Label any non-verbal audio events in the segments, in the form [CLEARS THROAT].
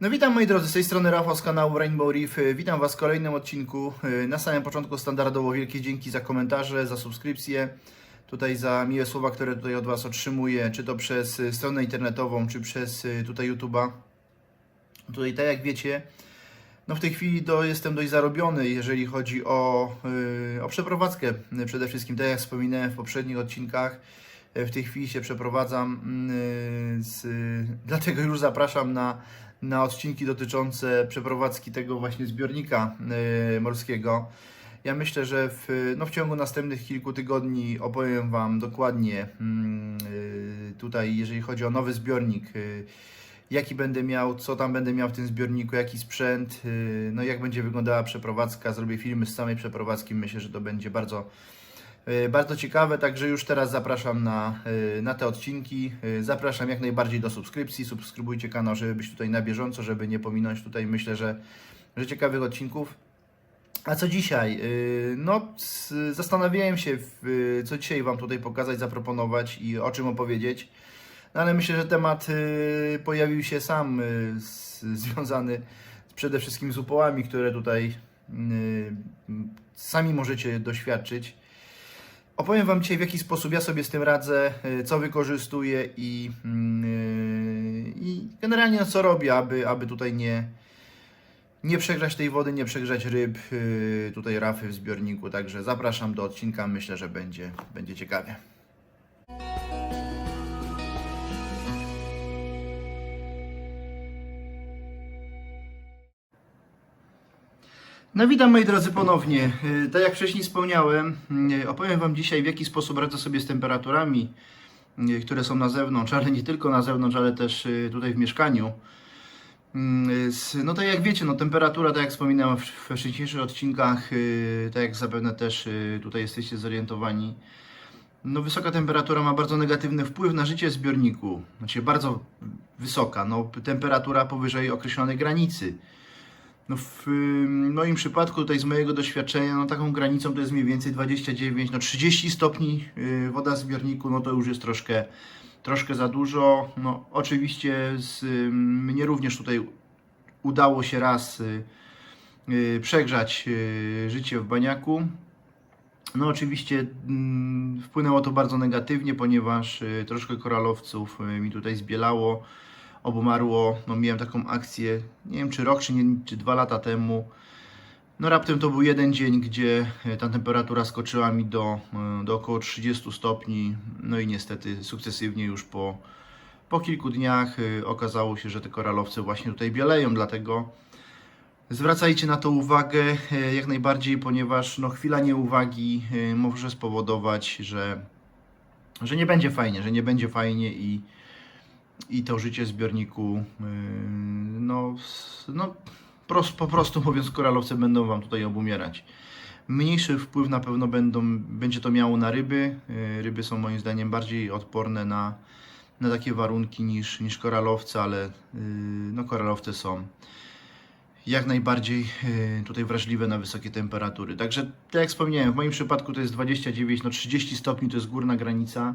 No witam moi drodzy, z tej strony Rafał z kanału Rainbow Reef. Y, Witam Was w kolejnym odcinku. Y, Na samym początku standardowo wielkie dzięki za komentarze, za subskrypcje, tutaj za miłe słowa, które tutaj od Was otrzymuję, czy to przez y, stronę internetową, czy przez tutaj YouTube'a. Tutaj tak jak wiecie, no w tej chwili to jestem dość zarobiony, jeżeli chodzi o, o przeprowadzkę przede wszystkim. Tak jak wspominałem w poprzednich odcinkach, w tej chwili się przeprowadzam, y, z, [LAUGHS] dlatego już zapraszam na, na odcinki dotyczące przeprowadzki tego właśnie zbiornika y, morskiego. Ja myślę, że w, no w ciągu następnych kilku tygodni opowiem Wam dokładnie mm, y, tutaj, jeżeli chodzi o nowy zbiornik, y, jaki będę miał, co tam będę miał w tym zbiorniku, jaki sprzęt, no jak będzie wyglądała przeprowadzka. Zrobię filmy z samej przeprowadzki, myślę, że to będzie bardzo, bardzo ciekawe, także już teraz zapraszam na, y, na te odcinki. Y, Zapraszam jak najbardziej do subskrypcji, subskrybujcie kanał, żeby być tutaj na bieżąco, żeby nie pominąć tutaj, myślę, że, że ciekawych odcinków. A co dzisiaj? No, zastanawiałem się, co dzisiaj Wam tutaj pokazać, zaproponować i o czym opowiedzieć. No, ale myślę, że temat pojawił się sam, związany przede wszystkim z upołami, które tutaj yy, sami możecie doświadczyć. Opowiem Wam dzisiaj, w jaki sposób ja sobie z tym radzę, yy, co wykorzystuję i, yy, i generalnie no, co robię, aby, aby tutaj nie, nie przegrzać tej wody, nie przegrzać ryb, yy, tutaj rafy w zbiorniku, także zapraszam do odcinka, myślę, że będzie, będzie ciekawie. No witam moi drodzy ponownie. Yy, Tak jak wcześniej wspomniałem, yy, opowiem Wam dzisiaj w jaki sposób radzę sobie z temperaturami, yy, które są na zewnątrz, ale nie tylko na zewnątrz, ale też tutaj w mieszkaniu. Mm, No tak jak wiecie, no temperatura, tak jak wspominałem we wcześniejszych odcinkach, tak jak zapewne też tutaj jesteście zorientowani, no wysoka temperatura ma bardzo negatywny wpływ na życie zbiorniku. Znaczy bardzo wysoka, no temperatura powyżej określonej granicy. No w moim przypadku, tutaj z mojego doświadczenia, no taką granicą to jest mniej więcej 29, no 30 stopni yy, woda w zbiorniku, no to już jest troszkę, troszkę za dużo. No oczywiście z, mnie również tutaj udało się raz yy, yy, przegrzać życie w baniaku. No oczywiście mm, wpłynęło to bardzo negatywnie, ponieważ y, troszkę koralowców y, mi tutaj zbielało, obumarło. No miałem taką akcję, nie wiem czy rok, czy, nie, czy dwa lata temu. No raptem to był jeden dzień, gdzie y, ta temperatura skoczyła mi do, y, do około 30 stopni. No i niestety sukcesywnie już po, po kilku dniach y, okazało się, że te koralowce właśnie tutaj bieleją, dlatego Zwracajcie na to uwagę e, jak najbardziej, ponieważ no, chwila nieuwagi e, może spowodować, że, że nie będzie fajnie, że nie będzie fajnie i, i to życie zbiorniku, no, no po prostu mówiąc, koralowce będą Wam tutaj obumierać. Mniejszy wpływ na pewno będą, będzie to miało na ryby. E, Ryby są moim zdaniem bardziej odporne na, na takie warunki niż, niż koralowce, ale e, no, koralowce są jak najbardziej e, tutaj wrażliwe na wysokie temperatury. Także, tak jak wspomniałem, w moim przypadku to jest 29, no 30 stopni to jest górna granica.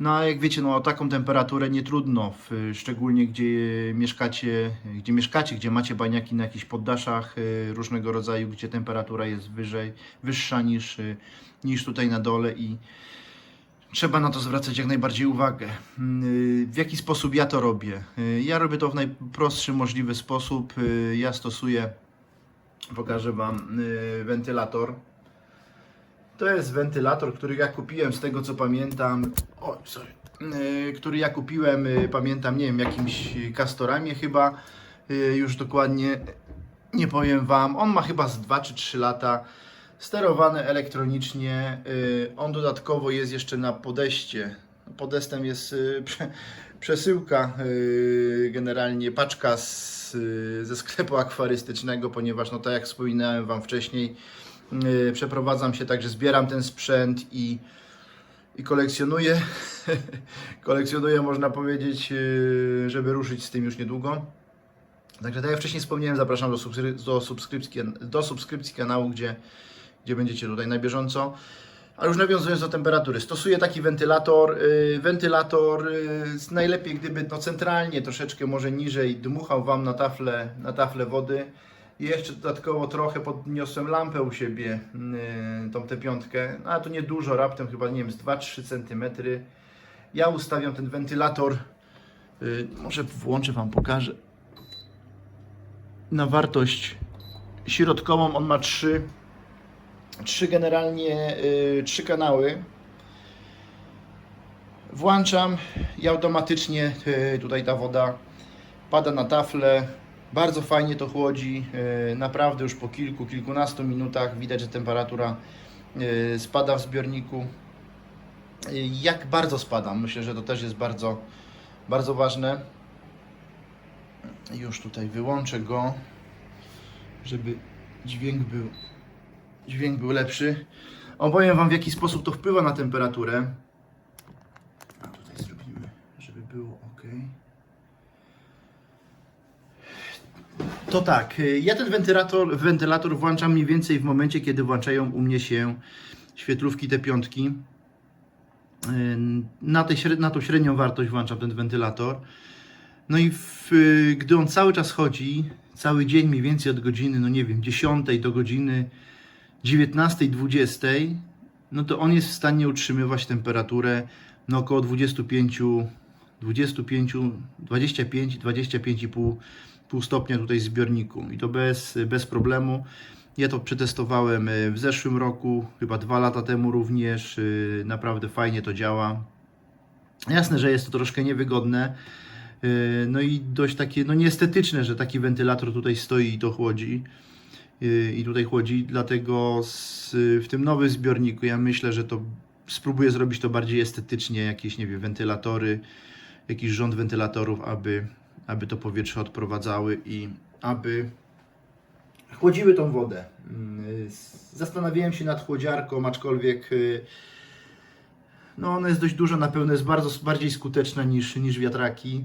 No jak wiecie, no o taką temperaturę nie trudno, w, szczególnie gdzie mieszkacie, gdzie mieszkacie, gdzie macie baniaki na jakichś poddaszach e, różnego rodzaju, gdzie temperatura jest wyżej, wyższa niż, e, niż tutaj na dole i Trzeba na to zwracać jak najbardziej uwagę. Yy, W jaki sposób ja to robię? Ja robię to w najprostszy możliwy sposób. Ja stosuję, pokażę Wam wentylator. To jest wentylator, który ja kupiłem z tego co pamiętam. Oj, sorry. Yy, Który ja kupiłem, yy, pamiętam, nie wiem, jakimś Castoramie chyba. Yy, Już dokładnie nie powiem Wam. On ma chyba z 2 czy 3 lata sterowany elektronicznie. Y, On dodatkowo jest jeszcze na podeście. Podestem jest y, prze, przesyłka, y, generalnie paczka z, y, ze sklepu akwarystycznego, ponieważ, no tak jak wspominałem Wam wcześniej, y, przeprowadzam się, także zbieram ten sprzęt i, i kolekcjonuję. [LAUGHS] kolekcjonuję, można powiedzieć, y, żeby ruszyć z tym już niedługo. Także tak jak wcześniej wspomniałem, zapraszam do, subskry- do, subskrypcji, do subskrypcji kanału, gdzie, gdzie będziecie tutaj na bieżąco. A już nawiązując do temperatury, stosuję taki wentylator. y, Wentylator y, z- najlepiej gdyby no centralnie, troszeczkę może niżej, dmuchał Wam na taflę, na taflę wody. I jeszcze dodatkowo trochę podniosłem lampę u siebie, y, tą tę piątkę, no, a to nie dużo, raptem chyba nie wiem, z 2-3 cm. Ja ustawiam ten wentylator, y, może włączę Wam, pokażę, na wartość środkową. On ma 3 trzy generalnie y, trzy kanały. Włączam i automatycznie y, tutaj ta woda pada na taflę. Bardzo fajnie to chłodzi. y, naprawdę już po kilku, kilkunastu minutach widać, że temperatura y, spada w zbiorniku. Y, jak bardzo spada? Myślę, że to też jest bardzo, bardzo ważne. Już tutaj wyłączę go, żeby dźwięk był dźwięk był lepszy. Opowiem Wam w jaki sposób to wpływa na temperaturę. A tutaj zrobimy, żeby było ok. To tak, y, ja ten wentylator, wentylator włączam mniej więcej w momencie, kiedy włączają u mnie się świetlówki te piątki. Y, Na, tej, na tą średnią wartość włączam ten wentylator. No i w, y, gdy on cały czas chodzi, cały dzień mniej więcej od godziny, no nie wiem, 10 do godziny 19-20, no to on jest w stanie utrzymywać temperaturę no około 25, 25, 25, 25,5 pół stopnia tutaj zbiorniku i to bez, bez problemu. Ja to przetestowałem e, w zeszłym roku, chyba dwa lata temu również. e, Naprawdę fajnie to działa. Jasne, że jest to troszkę niewygodne. e, No i dość takie, no nieestetyczne, że taki wentylator tutaj stoi i to chłodzi i tutaj chłodzi, dlatego z, w tym nowym zbiorniku ja myślę, że to spróbuję zrobić to bardziej estetycznie, jakieś nie wiem, wentylatory, jakiś rząd wentylatorów, aby, aby to powietrze odprowadzały i aby chłodziły tą wodę. Yy, Zastanawiałem się nad chłodziarką, aczkolwiek yy, no ona jest dość duża, na pewno jest bardzo, bardziej skuteczna niż, niż wiatraki.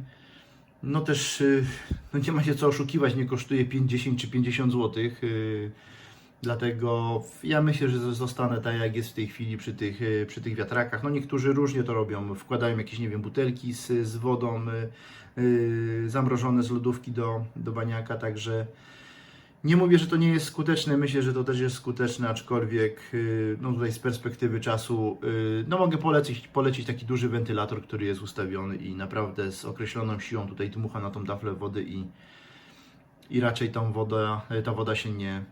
No też y, no nie ma się co oszukiwać, nie kosztuje 50 czy 50 zł. Dlatego ja myślę, że zostanę tak jak jest w tej chwili przy tych, y, przy tych wiatrakach. No niektórzy różnie to robią, wkładają jakieś, nie wiem, butelki z, z wodą y, y, zamrożone z lodówki do, do baniaka, także nie mówię, że to nie jest skuteczne, myślę, że to też jest skuteczne, aczkolwiek no tutaj z perspektywy czasu no mogę polecić, polecić taki duży wentylator, który jest ustawiony i naprawdę z określoną siłą tutaj dmucha na tą taflę wody i, i raczej tą woda, ta woda się nie,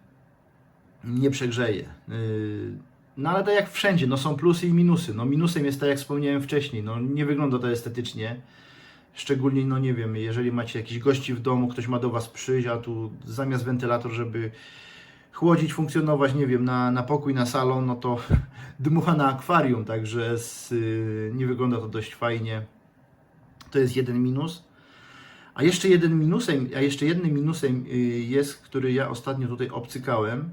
nie przegrzeje. Y, No ale tak jak wszędzie, no są plusy i minusy. No minusem jest tak jak wspomniałem wcześniej, no nie wygląda to estetycznie. Szczególnie, no nie wiem, jeżeli macie jakichś gości w domu, ktoś ma do Was przyjść, a tu zamiast wentylator, żeby chłodzić, funkcjonować, nie wiem, na, na pokój, na salon, no to [LAUGHS] dmucha na akwarium, także z, y, nie wygląda to dość fajnie. To jest jeden minus. A jeszcze jeden minusem, a jeszcze jednym minusem y, jest, który ja ostatnio tutaj obcykałem,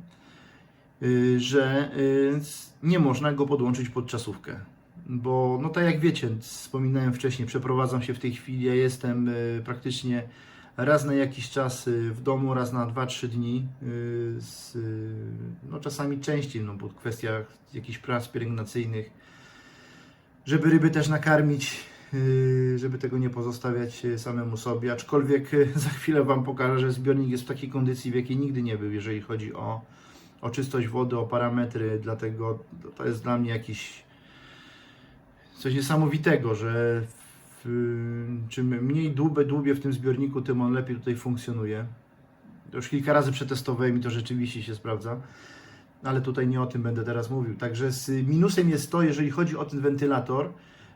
że y, nie można go podłączyć pod czasówkę. Bo, no tak jak wiecie, wspominałem wcześniej, przeprowadzam się w tej chwili, ja jestem y, praktycznie raz na jakiś czas y, w domu, raz na 2-3 dni, y, z, y, no czasami częściej, no bo w kwestiach jakichś prac pielęgnacyjnych, żeby ryby też nakarmić, y, żeby tego nie pozostawiać y, samemu sobie, aczkolwiek y, [LAUGHS] za chwilę Wam pokażę, że zbiornik jest w takiej kondycji, w jakiej nigdy nie był, jeżeli chodzi o, o czystość wody, o parametry, dlatego to- jest dla mnie jakiś coś niesamowitego, że w, czym mniej dłubę dłubię w tym zbiorniku, tym on lepiej tutaj funkcjonuje. Już kilka razy przetestowałem i to rzeczywiście się sprawdza, ale tutaj nie o tym będę teraz mówił. Także z minusem jest to, jeżeli chodzi o ten wentylator,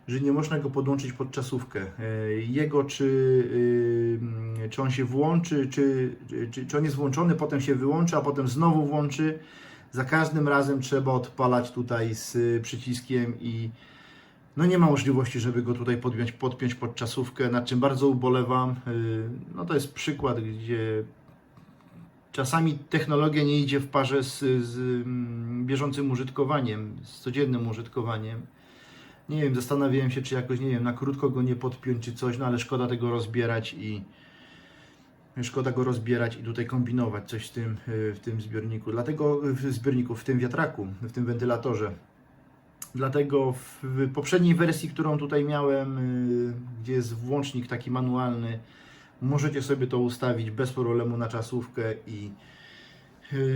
że nie można go podłączyć pod czasówkę. E, Jego, czy, y, czy on się włączy, czy, czy, czy on jest włączony, potem się wyłączy, a potem znowu włączy. Za każdym razem trzeba odpalać tutaj z przyciskiem i no nie ma możliwości, żeby go tutaj podpiąć, podpiąć pod czasówkę, nad czym bardzo ubolewam. Yy, No to jest przykład, gdzie czasami technologia nie idzie w parze z, z mm, bieżącym użytkowaniem, z codziennym użytkowaniem. Nie wiem, zastanawiałem się, czy jakoś, nie wiem, na krótko go nie podpiąć, czy coś, no ale szkoda tego rozbierać i szkoda go rozbierać i tutaj kombinować coś w tym, yy, w tym zbiorniku. Dlatego w zbiorniku, w tym wiatraku, w tym wentylatorze. Dlatego w, poprzedniej wersji, którą tutaj miałem, y, gdzie jest włącznik taki manualny, możecie sobie to ustawić bez problemu na czasówkę i y,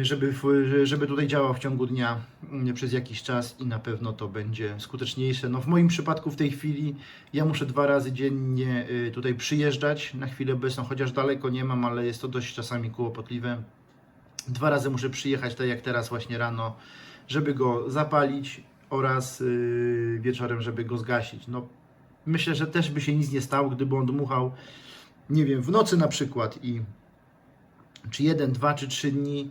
żeby, w- żeby tutaj działał w ciągu dnia y, przez jakiś czas i na pewno to będzie skuteczniejsze. No w moim przypadku w tej chwili ja muszę dwa razy dziennie y, tutaj przyjeżdżać na chwilę obecną, chociaż daleko nie mam, ale jest to dość czasami kłopotliwe. Dwa razy muszę przyjechać, tak jak teraz właśnie rano, żeby go zapalić oraz y, wieczorem, żeby go zgasić. No, myślę, że też by się nic nie stało, gdyby on dmuchał, nie wiem, w nocy na przykład i czy jeden, dwa czy trzy dni.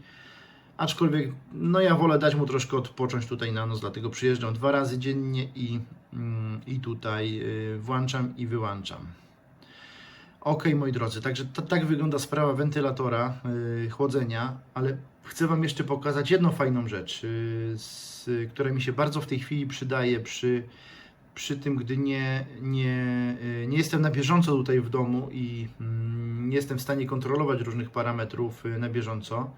Aczkolwiek, no ja wolę dać mu troszkę odpocząć tutaj na noc, dlatego przyjeżdżam dwa razy dziennie i, mm, i tutaj y, włączam i wyłączam. Ok, moi drodzy, także to, tak wygląda sprawa wentylatora, yy, chłodzenia, ale chcę Wam jeszcze pokazać jedną fajną rzecz, yy, z, która mi się bardzo w tej chwili przydaje przy, przy tym, gdy nie, nie, yy, nie jestem na bieżąco tutaj w domu i mm, nie jestem w stanie kontrolować różnych parametrów yy, na bieżąco.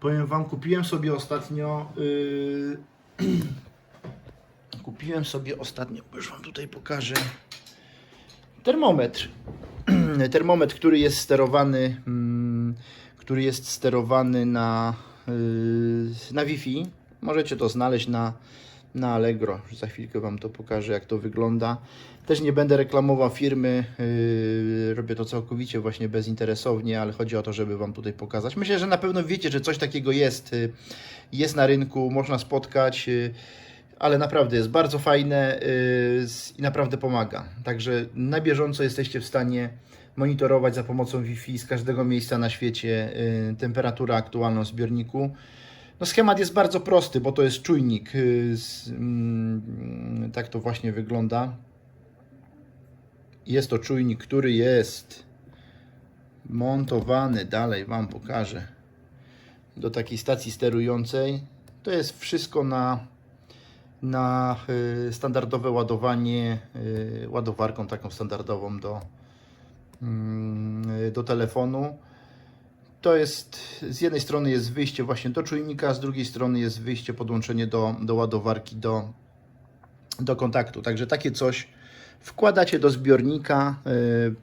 Powiem Wam, kupiłem sobie ostatnio. Yy, [CLEARS THROAT] kupiłem sobie ostatnio, już Wam tutaj pokażę. Termometr [CLEARS THROAT] termometr, który jest sterowany, mm, który jest sterowany na, na Wi-Fi. Możecie to znaleźć na, na Allegro. Za chwilkę Wam to pokażę, jak to wygląda. Też nie będę reklamował firmy, yy, robię to całkowicie właśnie bezinteresownie, ale chodzi o to, żeby Wam tutaj pokazać. Myślę, że na pewno wiecie, że coś takiego jest, yy, jest na rynku, można spotkać. Yy, ale naprawdę jest bardzo fajne i naprawdę pomaga. Także na bieżąco jesteście w stanie monitorować za pomocą Wi-Fi z każdego miejsca na świecie temperaturę aktualną zbiorniku. No schemat jest bardzo prosty, bo to jest czujnik. z, mm, tak to właśnie wygląda. Jest to czujnik, który jest montowany, dalej Wam pokażę, do takiej stacji sterującej. To jest wszystko na na y, standardowe ładowanie y, ładowarką taką standardową do, mm, y, do telefonu. To jest z jednej strony jest wyjście właśnie do czujnika, z drugiej strony jest wyjście, podłączenie do, do ładowarki, do, do kontaktu. Także takie coś wkładacie do zbiornika. y,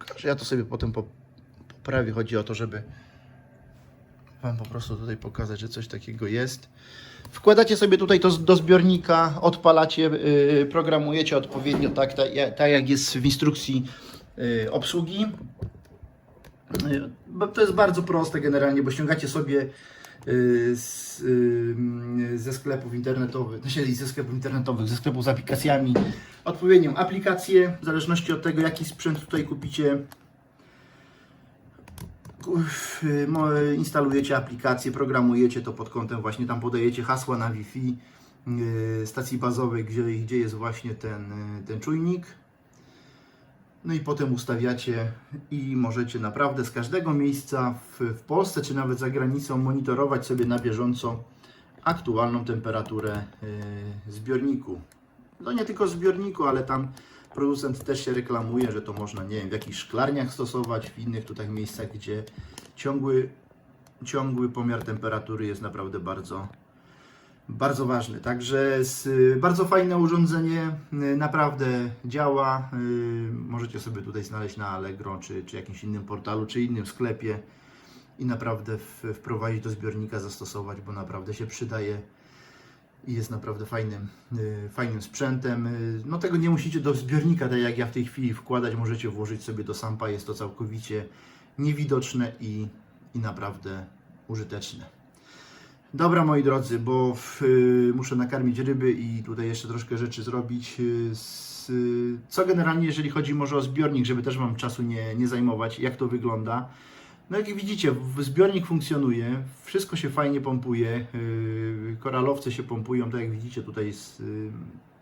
no Ja to sobie potem po- poprawię. Chodzi o to, żeby Wam po prostu tutaj pokazać, że coś takiego jest. Wkładacie sobie tutaj to do zbiornika, odpalacie, yy, programujecie odpowiednio tak, tak, ja- jak jest w instrukcji yy, obsługi. To jest bardzo proste generalnie, bo ściągacie sobie yy, z, yy, ze sklepów internetowych, znaczy ze sklepów internetowych, ze sklepów z aplikacjami, odpowiednią aplikację, w zależności od tego jaki sprzęt tutaj kupicie, y, instalujecie aplikację, programujecie to pod kątem właśnie tam podajecie hasła na Wi-Fi stacji bazowej, gdzie, gdzie jest właśnie ten, y, ten czujnik. No i potem ustawiacie i możecie naprawdę z każdego miejsca w, w Polsce czy nawet za granicą monitorować sobie na bieżąco aktualną temperaturę yy, zbiorniku. No nie tylko zbiorniku, ale tam producent też się reklamuje, że to można, nie wiem, w jakichś szklarniach stosować, w innych tutaj miejscach, gdzie ciągły, ciągły pomiar temperatury jest naprawdę bardzo, bardzo ważny. Także bardzo fajne urządzenie, y, naprawdę działa. y, Możecie sobie tutaj znaleźć na Allegro, czy, czy jakimś innym portalu, czy innym sklepie i naprawdę wprowadzić do zbiornika, zastosować, bo naprawdę się przydaje i jest naprawdę fajnym, y, fajnym sprzętem. No tego nie musicie do zbiornika, tak jak ja w tej chwili wkładać, możecie włożyć sobie do sampa, jest to całkowicie niewidoczne i, i naprawdę użyteczne. Dobra moi drodzy, bo w, y, muszę nakarmić ryby i tutaj jeszcze troszkę rzeczy zrobić. y, y, co generalnie, jeżeli chodzi może o zbiornik, żeby też Wam czasu nie, nie zajmować, jak to wygląda. No jak widzicie, zbiornik funkcjonuje, wszystko się fajnie pompuje, yy, koralowce się pompują, tak jak widzicie tutaj jest yy,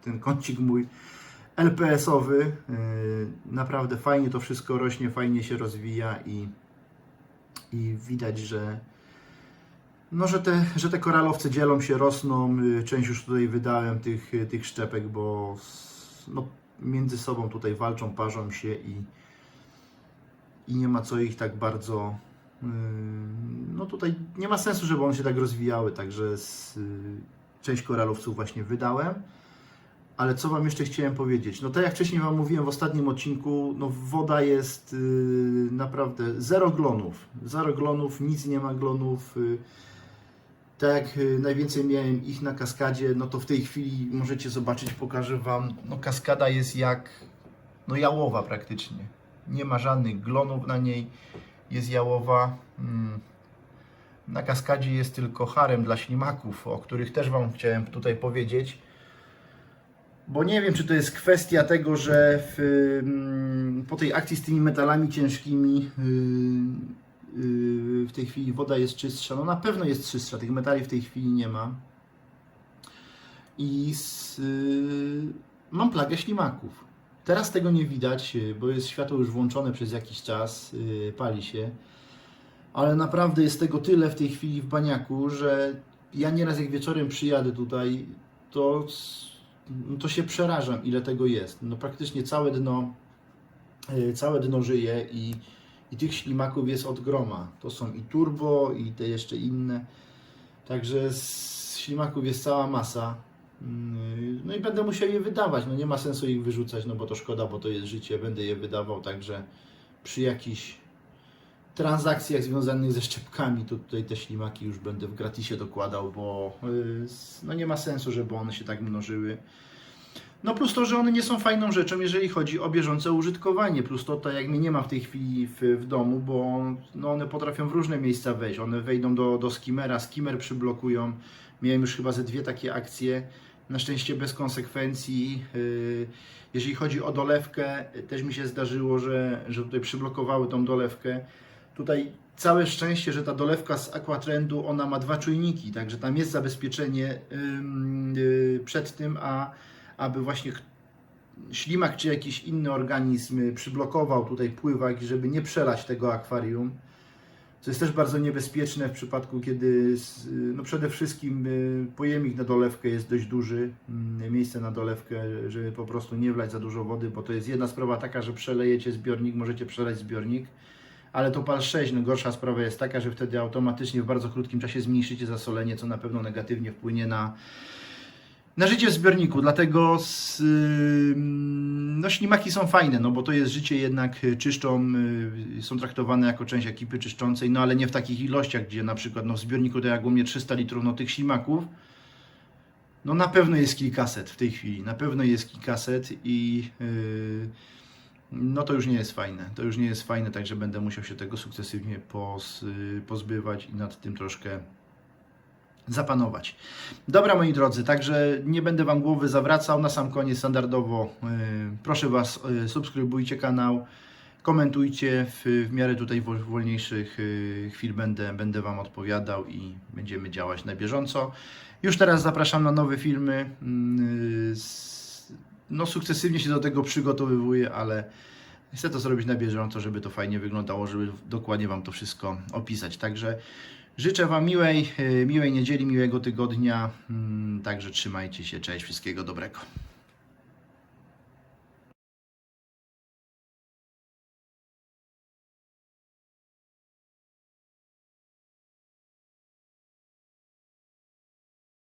ten kącik mój LPS-owy, yy, naprawdę fajnie to wszystko rośnie, fajnie się rozwija i, i widać, że no, że te, że te koralowce dzielą się, rosną, yy, część już tutaj wydałem tych, tych szczepek, bo no, między sobą tutaj walczą, parzą się i i nie ma co ich tak bardzo. yy, No tutaj nie ma sensu, żeby one się tak rozwijały, także z, część koralowców właśnie wydałem. Ale co Wam jeszcze chciałem powiedzieć? No tak jak wcześniej Wam mówiłem w ostatnim odcinku, no woda jest naprawdę zero glonów. Zero glonów, nic nie ma glonów. Tak jak yy, najwięcej miałem ich na kaskadzie, no to w tej chwili możecie zobaczyć, pokażę Wam, no kaskada jest jak no jałowa praktycznie. Nie ma żadnych glonów na niej, jest jałowa. Mm. Na kaskadzie jest tylko harem dla ślimaków, o których też Wam chciałem tutaj powiedzieć. Bo nie wiem, czy to jest kwestia tego, że w, mm, po tej akcji z tymi metalami ciężkimi yy, w tej chwili woda jest czystsza. No na pewno jest czystsza, tych metali w tej chwili nie ma. I z, yy, mam plagę ślimaków. Teraz tego nie widać, yy, bo jest światło już włączone przez jakiś czas, pali się. Ale naprawdę jest tego tyle w tej chwili w baniaku, że ja nieraz jak wieczorem przyjadę tutaj, to, no to się przerażam, ile tego jest. No praktycznie całe dno, całe dno żyje i, i tych ślimaków jest od groma. To są i turbo, i te jeszcze inne. Także z ślimaków jest cała masa. Yy, No i będę musiał je wydawać. No nie ma sensu ich wyrzucać, no bo to szkoda, bo to jest życie. Będę je wydawał, także przy jakichś transakcjach związanych ze szczepkami, to tutaj te ślimaki już będę w gratisie dokładał, bo s- no nie ma sensu, żeby one się tak mnożyły. No plus to, że one nie są fajną rzeczą, jeżeli chodzi o bieżące użytkowanie, plus to, to jak mnie nie ma w tej chwili w, w domu, bo no one potrafią w różne miejsca wejść, one wejdą do, do skimera, skimmer przyblokują, miałem już chyba ze dwie takie akcje, na szczęście bez konsekwencji. Yy, Jeżeli chodzi o dolewkę, też mi się zdarzyło, że, że tutaj przyblokowały tą dolewkę. Tutaj całe szczęście, że ta dolewka z Aquatrendu, ona ma dwa czujniki, także tam jest zabezpieczenie yy, przed tym, a aby właśnie ślimak czy jakiś inny organizm przyblokował tutaj pływak, żeby nie przelać tego akwarium. Co jest też bardzo niebezpieczne w przypadku, kiedy no przede wszystkim y, pojemnik na dolewkę jest dość duży, mm, miejsce na dolewkę, żeby po prostu nie wlać za dużo wody, bo to jest jedna sprawa taka, że przelejecie zbiornik, możecie przelać zbiornik, ale to PAL 6, no gorsza sprawa jest taka, że wtedy automatycznie w bardzo krótkim czasie zmniejszycie zasolenie, co na pewno negatywnie wpłynie na, na życie w zbiorniku, dlatego ym, no, ślimaki są fajne, no bo to jest życie jednak y, czyszczą, y, są traktowane jako część ekipy czyszczącej, no ale nie w takich ilościach, gdzie na przykład no, w zbiorniku to jak u mnie 300 litrów, no tych ślimaków, no na pewno jest kilkaset w tej chwili, na pewno jest kilkaset i yy, no to już nie jest fajne, to już nie jest fajne, także będę musiał się tego sukcesywnie y, pozbywać i nad tym troszkę zapanować. Dobra moi drodzy, także nie będę Wam głowy zawracał. Na sam koniec standardowo y, proszę Was, y, subskrybujcie kanał, komentujcie. W, w miarę tutaj wol- wolniejszych y, chwil będę, będę Wam odpowiadał i będziemy działać na bieżąco. Już teraz zapraszam na nowe filmy. s- No sukcesywnie się do tego przygotowywuję, ale chcę to zrobić na bieżąco, żeby to fajnie wyglądało, żeby dokładnie Wam to wszystko opisać. Także Życzę Wam miłej, y, miłej niedzieli, miłego tygodnia. Mm, Także trzymajcie się. Cześć, wszystkiego dobrego.